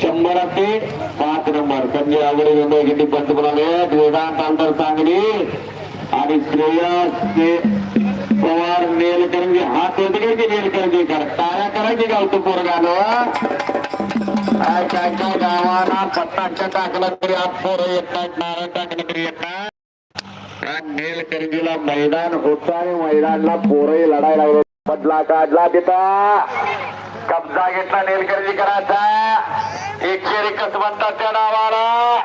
शंभर ते पाच नंबर. संजय आवडे मुंबई किती पंतप्रधान आहेत वेदांत आंतर सांगली. आणि श्रेयस ते पवार नेलकरंजी. हात होते काय ते नेलकरंजी कर. टाळ्या करायची गावतो पोरगानं. काय काय काय? गावाला पत्ताच्या टाकला तरी आत पोरं येत नाहीत नारळ टाकलं तरी येत नेलकरंजीला मैदान होतं आणि मैदानला पोरही लढायला लागलो. बदला काढला तिथं. कब्जा घेतला नेलकर्जी करायचा. एकशे एकच म्हणतात त्या नावाला.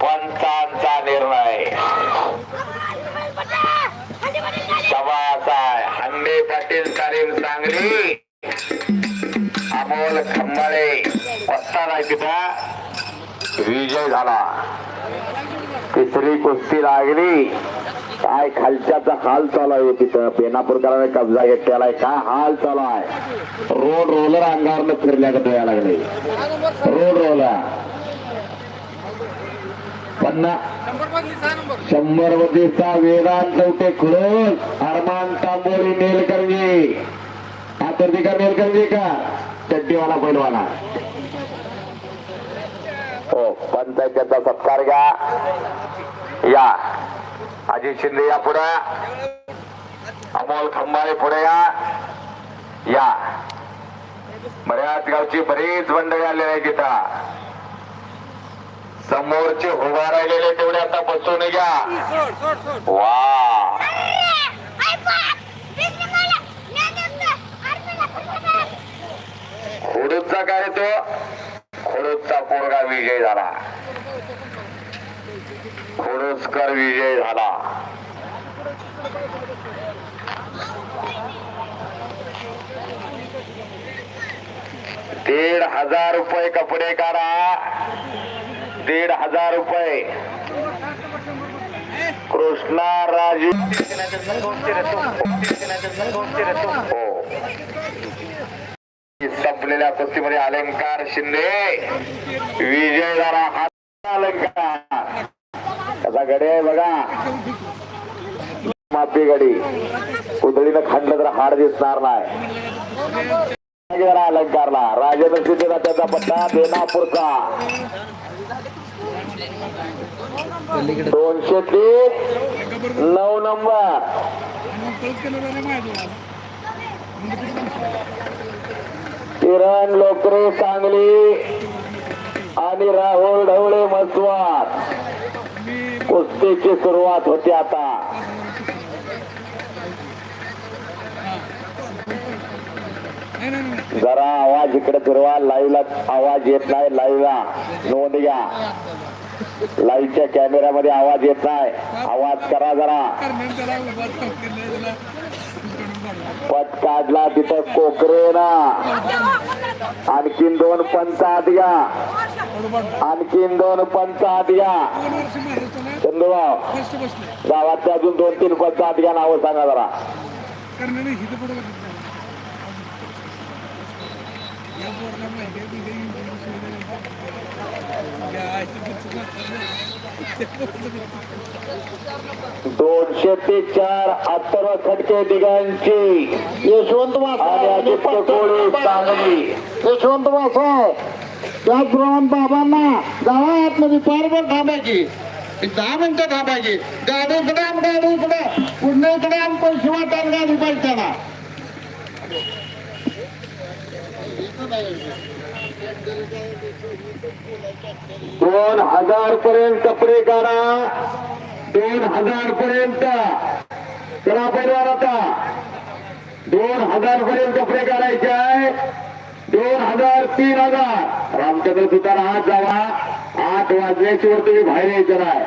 पंचांचा निर्णय. सवासा हंडे पाटील तारीम सांगली. अमोल खंबाळे. पत्ता नाही तिथं. विजय झाला. तिसरी कुस्ती लागली. काय खालच्याचा हाल चालू आहे हो तिथं? पेनापूरकरांनी कब्जा घेतलेला काय हाल चालू आहे? रोड रोलर अंगावरनं फिरल्याकडे यायला लागले? Road roller. पन्नास शंभर वतीचा वेदांत चौटे खुळून अरमान तांबोरी नेलकर्जी. आतर्दी का नेलकर्जी का? चड्डीवाला पैलवाना. हो पंचायतीचा सत्कार घ्या. या. अजित शिंदे या पुढे. अमोल खंबाळे पुढे या. या. बऱ्याच गावची बरीच मंडळी आलेली आहे तिथं समोरचे उभा राहिलेले तेवढे आता बसून घ्या वा खोडूचा काय तो खोडूचा पोरगा विजय झाला खोडोस्कर विजय झाला दीड हजार रुपये कपडे काढा. दीड हजार रुपये. कृष्णा राजू. हो. संपलेल्या कुस्तीमध्ये अलंकार शिंदे. विजय झाला. हा अलंकार. त्याचा गडे आहे बघा. माती गडी. कुदळीनं खांडलं तर हाड दिसणार नाही. अलंकारला. राजेंद्र सिद्धीला त्याचा पत्ता देनापूरचा दोनशे तीस नऊ नंबर. किरण लोकरे सांगली. आणि राहुल ढवळे मसवार कुस्तीची सुरुवात होती आता. जरा आवाज इकडे फिरवा लाईव्हला आवाज येत नाही लाईव्हला नोंद घ्या. लाईव्हच्या कॅमेऱ्यामध्ये आवाज येत नाही. आवाज करा जरा. पट काढला तिथं कोकरेना. आणखीन दोन पंच आत घ्या. आणखीन दोन पंच आत घ्या. चंदूराव गावातले अजून दोन तीन पंच आत घ्या नावं सांगा जरा. दोनशे ते चार अथर्व खटके दिघांची यशवंत आणि आदित्य कोळी सांगली. यशवंत मासा त्याचप्रमाणे बाबांना जावा आतमध्ये पारभर थांबायची. दहा मिनिटं थांबायची. गाडी इकडे आम गाडी इकडे पुन्हा इकडे आम पैसे वाटायला गाडी पाहिजे त्यांना दोन हजार पर्यंत कपडे काढा दोन हजार पर्यंत. चला परिवार आता. दोन हजार पर्यंत कपडे काढायचे आहे. दोन हजार तीन हजार. रामचंद्र सुतार आत जावा. आठ वाजल्याशिवाय तुम्ही बाहेर यायचं नाही.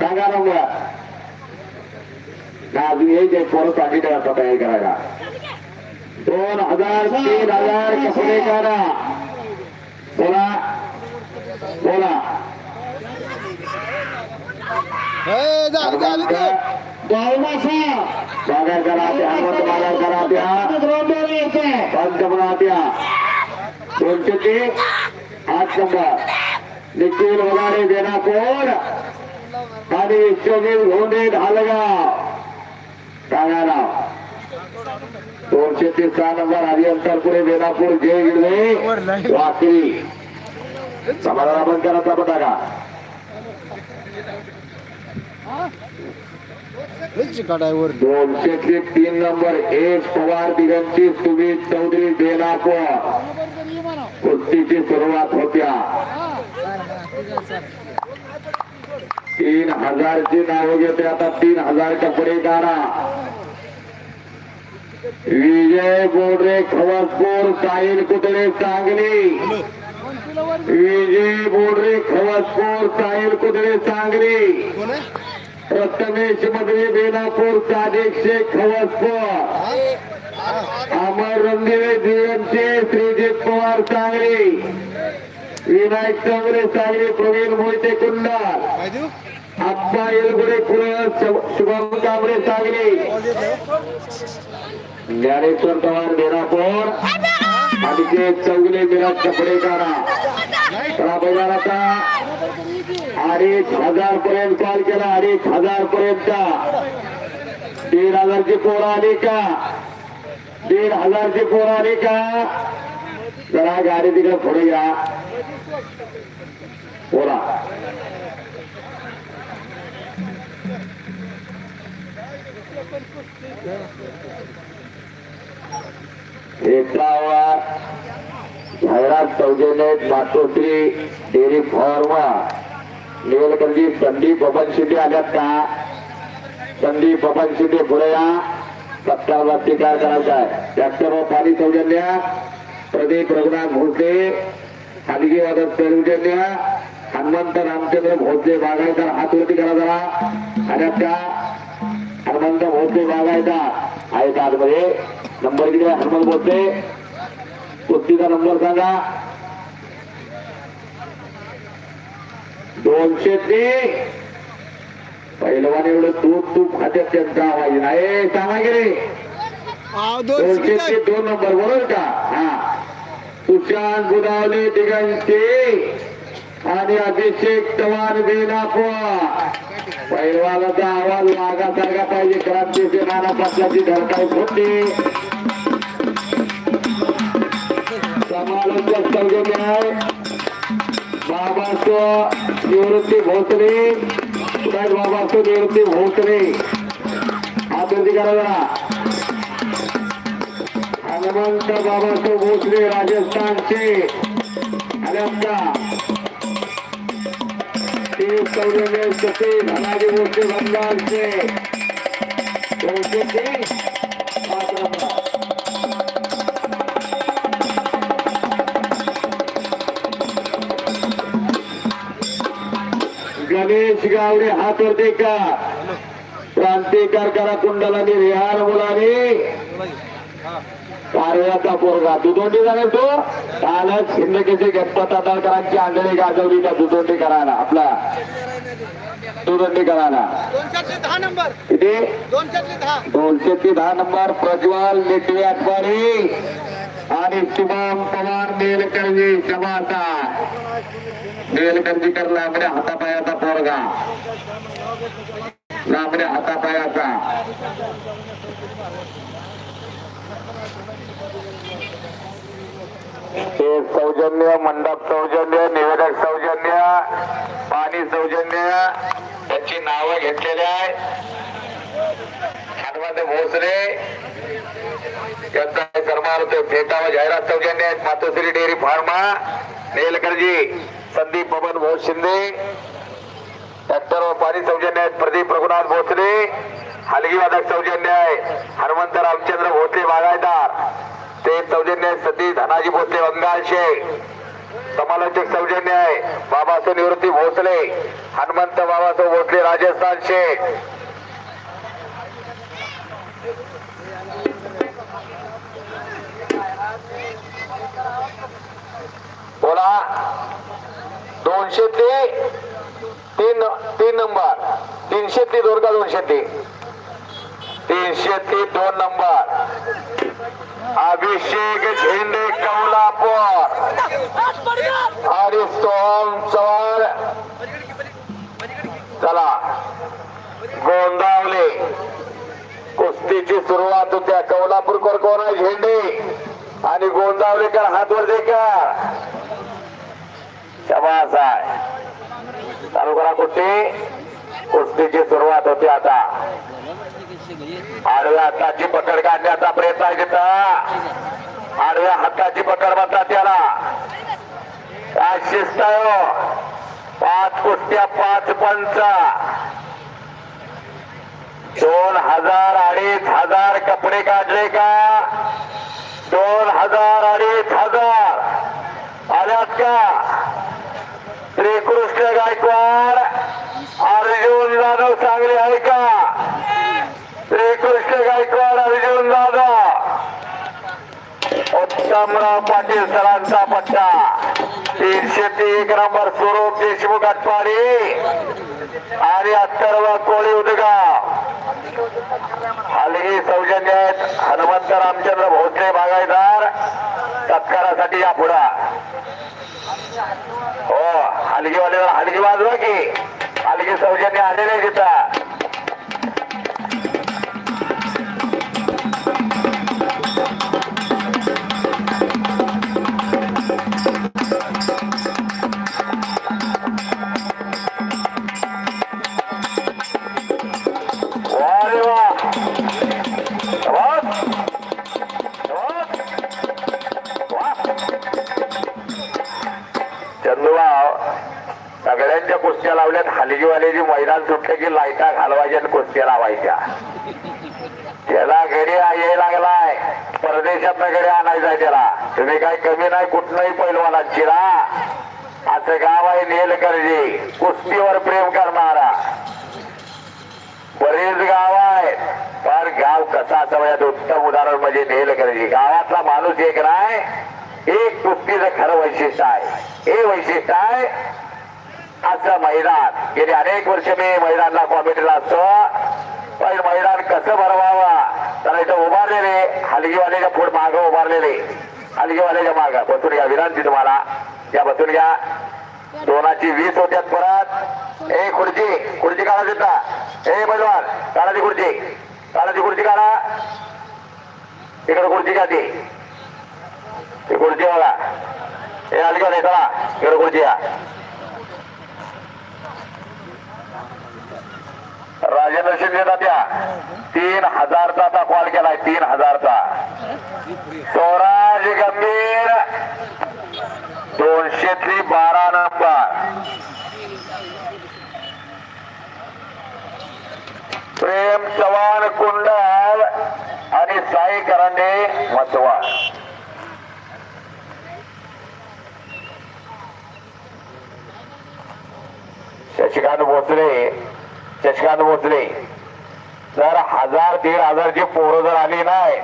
सांगा नंबर ना अजून यायचे परत सांगितलं आता तयारी करायला. दोन हजार तीन हजार कपडे काढा बोला. बोला. करा त्या करा त्या त्या दोनशे ते आठ नंबर. निखिल वगाडे बेनापूर आणि विश्वजीत घोंडे ढालगाव सांगा नाव दोनशे ते सहा नंबर हरिहंतरपुरे बेनापूर जय गिरवे वाकरी समाधान आपण करायचा पटाका दोनशे ते तीन नंबर एक पवार दिगंची सुमित चौधरी बेनापूर कुस्तीची सुरुवात होत्या. तीन हजारची नाव घेते आता तीन हजार कपडे काढा विजय बोडरे खवसपूर साहिल कुतळे सांगली. विजय बोडरे खवसपूर साहिल कुतळे सांगली. प्रथमेश मगरी बेलापूर सादिक शेख खवसपूर. अमर रंगेळे जीवनचे श्रीजित पवार सांगली. विनायक चौगरे सांगली प्रवीण मोहिते कुंडार आप्पा येलगुडे कुळ शुभम कांबळे सांगली. ज्ञानेश्वर पवार बेलापूर अभिषेक चौगले मिरज कपडे काढा. चला बघा अडीच हजार पर्यंत कॉल केला अडीच हजार पर्यंत दीड हजारची पोरं आली का? दीड हजारची पोरं आली का? जरा गाडी तिकडे पुढे घ्या बोला. एकावा जाहिरात सौजन्य मातोश्री डेअरी फॉर्मा. निवडकरजी संदीप बबन शिंदे आल्यात का? संदीप बबन शिंदे पुढे या. सत्कार बाबती काय आहे. ट्रॅक्टर व पाणी सौजन्य प्रदीप रघुनाथ भोसले. खाजगी वादक सौजन्य हनुमंत रामचंद्र भोसले बागायतर हातवरती करा जरा. आल्यात का? हनुमंत भोसले बागायचा आहेत आतमध्ये. नंबर किती आहे हनुमंत भोसले कुस्तीचा नंबर सांगा. दोनशे ते. पहिलवान एवढं दूध तूप खात्यात त्यांचा आवाज नाही सांगा रे दोनशे ते दोन नंबर बरोबर का? हा. सुशांत गुदावले दिगंचे आणि अभिषेक चव्हाण बेनापुआ पैलवानाचा आवाज मागासारखा पाहिजे. क्रांतीचे नाना पाटलाची धरकाई फुटली समालोचक सौजन्य आहे बाबासो निवृत्ती भोसले सुभाष बाबासो निवृत्ती भोसले. आकृती करा जरा हनुमंत बाबासो भोसले राजस्थानचे. अनंता ते सौजन्य सती धनाजी भोसले दोनशे गणेश गावडे हात वरती का क्रांतिकार करा कुंडला रिहार मुलाने. कारव्याचा पोरगा दुधोंडी झाला तो. कालच शिंदकेचे गणपत आदळकरांची आंधळी गाजवली त्या दुधोंडी करायला आपला दुधोंडी करायला दोनशे दहा नंबर. किती? दोनशे ते दहा नंबर प्रज्वल नेटवे अटवारी आणि शुभम पवार नेलकर्जी सभाता नेलकर्जीकर लांबड्या हातापायाचा पोरगा. लांबड्या हातापायाचा. हे सौजन्य मंडप सौजन्य निवेदक सौजन्य पाणी सौजन्य त्याची नावं घेतलेली आहे हनुमंत भोसले. यांचा कर्मार्थ फेटा व जाहिरात सौजन्य मातोश्री डेअरी फार्मा. नेलकरजी. संदीप बबन भोस शिंदे डॉक्टर व पाणी सौजन्य आहेत प्रदीप रघुनाथ भोसले हलगीवादक सौजन्य आहे हनुमंत रामचंद्र भोसले बागायदार ते सौजन्य आहेत सती धनाजी भोसले बंगालशे समालोचक सौजन्य आहे बाबासाहेब निवृत्ती भोसले हनुमंत बाबासाहेब भोसले राजस्थान शेख दोनशे ते तीन तीन नंबर. तीनशे ते दोन का दोनशे ते? तीनशे ते दोन नंबर. अभिषेक झेंडे कौलापूर आणि सोहम चव्हाण. चला. गोंदावले. कुस्तीची सुरुवात होत्या. कौलापूरकर कोण आहे झेंडे आणि गोंदावलेकर हातवर देखा आवाज आहे. चालू करा कुस्ती कुस्तीची सुरुवात होते आता. आडव्या हाताची पकड काढण्याचा प्रयत्न आहे तिथं. आडव्या हाताची पकड म्हणतात त्याला. काय शिस्त हो. पाच कुस्त्या पाच पंच. दोन हजार अडीच हजार कपडे काढले का दोन हजार अडीच हजार आल्यात का श्रीकृष्ण गायकवाड अर्जुन जाधव चांगले आहे का श्रीकृष्ण गायकवाड अर्जुन जाधव शामराव पाटील सरांचा पट्टा. तीनशे ते एक नंबर स्वरूप देशमुख आटपाडी. आणि अत्तर्व कोळी उदगाव. हलगी सौजन्य आहेत हनुमंत रामचंद्र भोसले बागायदार सत्कारासाठी या पुढा. हो हलगीवाले हलगी वाजवा की. हलगी सौजन्य आलेले तिथं सगळ्यांच्या कुस्त्या लावल्यात. हलगीवाल्याची मैदान सुटलं की लाईटा घालवायच्या आणि कुस्त्या लावायच्या. त्याला घरी यायला लागलाय. परदेशात घरी आणायचा त्याला. तुम्ही काय कमी नाही कुठनही पैलवानाची ना असं गाव आहे नेलकर्जी. कुस्तीवर प्रेम करणारा. बरेच गाव आहे पण गाव कसा असं म्हणजे उत्तम उदाहरण म्हणजे नेलकर्जी. गावातला माणूस एक नाही. एक कुस्तीचं खरं वैशिष्ट्य आहे. हे वैशिष्ट्य आहे असं मैदान. गेली अनेक वर्ष मी मैदानला कॉमेडीला असतो. पण मैदान कसं भरवावं? तर इथं उभारलेले हलगीवाल्याच्या पुढे माग उभारलेले. हलगीवाल्याच्या माग. बसून घ्या विनंती तुम्हाला. या बसून घ्या. दोनाची वीस होत्यात परत. ए खुर्ची. खुर्ची काढा देता ए पैलवान काढा ती खुर्ची. काढा ती खुर्ची काढा. तिकडे खुर्ची घ्या ती. खुर्ची बघा. हे हलगीवाले चला. इकडे खुर्ची घ्या. राजेंद्र शिंदे त्या तीन हजारचा आता कॉल केलाय तीन हजारचा. स्वराज गंभीर दोनशेतली बारा नंबर. प्रेम चव्हाण कुंडल आणि साई करंडे मथवा शशिकांत भोसले शशिकांत भोसले जर हजार दीड हजारची पोरं जर आली नाही